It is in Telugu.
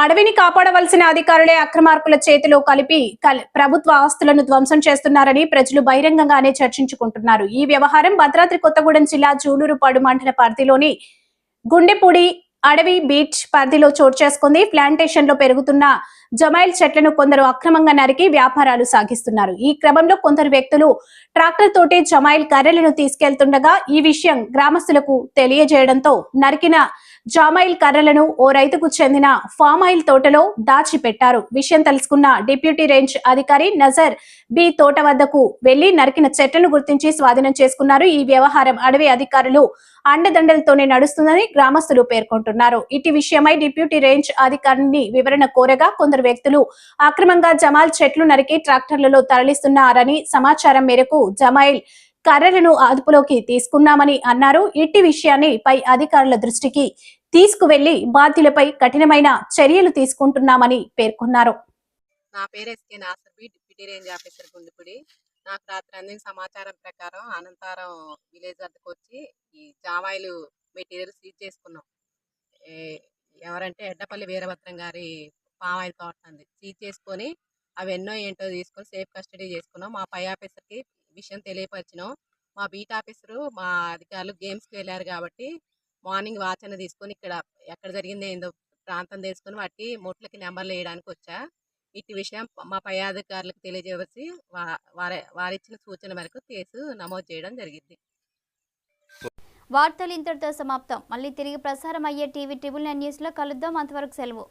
అడవిని కాపాడవలసిన అధికారులే అక్రమార్కుల చేతిలో కలిపి ప్రభుత్వ ఆస్తులను ధ్వంసం చేస్తున్నారని ప్రజలు బహిరంగంగానే చర్చించుకుంటున్నారు. ఈ వ్యవహారం భద్రాద్రి కొత్తగూడెం జిల్లా జూలూరుపాడు మండల పరిధిలోని గుండెపూడి అడవి బీచ్ పరిధిలో చోటు చేసుకుంది. ప్లాంటేషన్లో పెరుగుతున్న జమైల్ చెట్లను కొందరు అక్రమంగా నరికి వ్యాపారాలు సాగిస్తున్నారు. ఈ క్రమంలో కొందరు వ్యక్తులు ట్రాక్టర్ తోటి జమైల్ కర్రెలను తీసుకెళ్తుండగా ఈ విషయం గ్రామస్తులకు తెలియజేయడంతో నరికిన జామాయిల్ కర్రలను ఓ రైతుకు చెందిన ఫామ్ ఆయిల్ తోటలో దాచిపెట్టారు. విషయం తెలుసుకున్న డిప్యూటీ రేంజ్ అధికారి నజర్ బి తోట వద్దకు వెళ్ళి నరికిన చెట్లను గుర్తించి స్వాధీనం చేసుకున్నారు. ఈ వ్యవహారం అడవి అధికారులు అండదండలతోనే నడుస్తుందని గ్రామస్తులు పేర్కొంటున్నారు. ఇటు విషయమై డిప్యూటీ రేంజ్ అధికారిని వివరణ కోరగా కొందరు వ్యక్తులు అక్రమంగా జమాల్ చెట్లు నరికి ట్రాక్టర్లలో తరలిస్తున్నారని సమాచారం మేరకు జమాయిల్ కర్రలను అదుపులోకి తీసుకున్నామని అన్నారు. ఇట్టి విషయాన్ని పై అధికారుల దృష్టికి తీసుకువెళ్ళి బాధ్యులపై కఠినమైన చర్యలు తీసుకుంటున్నామని పేర్కొన్నారు. నా పేరు SK Nasarbi deputy range officer Gundupudi. నాకు రాత్రి అందిన సమాచారం ప్రకారం అనంతారం విలేజ్ వద్దకు వచ్చి ఈ జామాయిలు మెటీరియల్ సీజ్ చేసుకున్నాం. ఎవరంటే ఎడ్డపల్లి వీరభద్రం గారి పామాయిల్ తోట అంది సీజ్ చేసుకొని అవి ఎన్నో ఏంటో తీసుకొని సేఫ్ కస్టడీ చేసుకున్నాం. మా పై ఆఫీసర్కి విషయం తెలియపరిచినాం. మా బీట్ ఆఫీసరు మా అధికారులు గేమ్స్కి వెళ్ళారు కాబట్టి మార్నింగ్ వాచ్ అనేది తీసుకొని ఇక్కడ ఎక్కడ జరిగింది ఏందో ప్రాంతం తెలుసుకొని వాటికి మొట్లకి నెంబర్లు వేయడానికి వచ్చా. ఇటు విషయం మా పై అధికారులకు తెలియజేసి వారి వారిచ్చిన సూచన మేరకు కేసు నమోదు చేయడం జరిగింది. వార్తలు ఇంతటితో సమాప్తం. మళ్ళీ తిరిగి ప్రసారం అయ్యే టీవీ ట్రిబుల్ నైన్ న్యూస్లో కలుద్దాం. అంతవరకు సెలవు.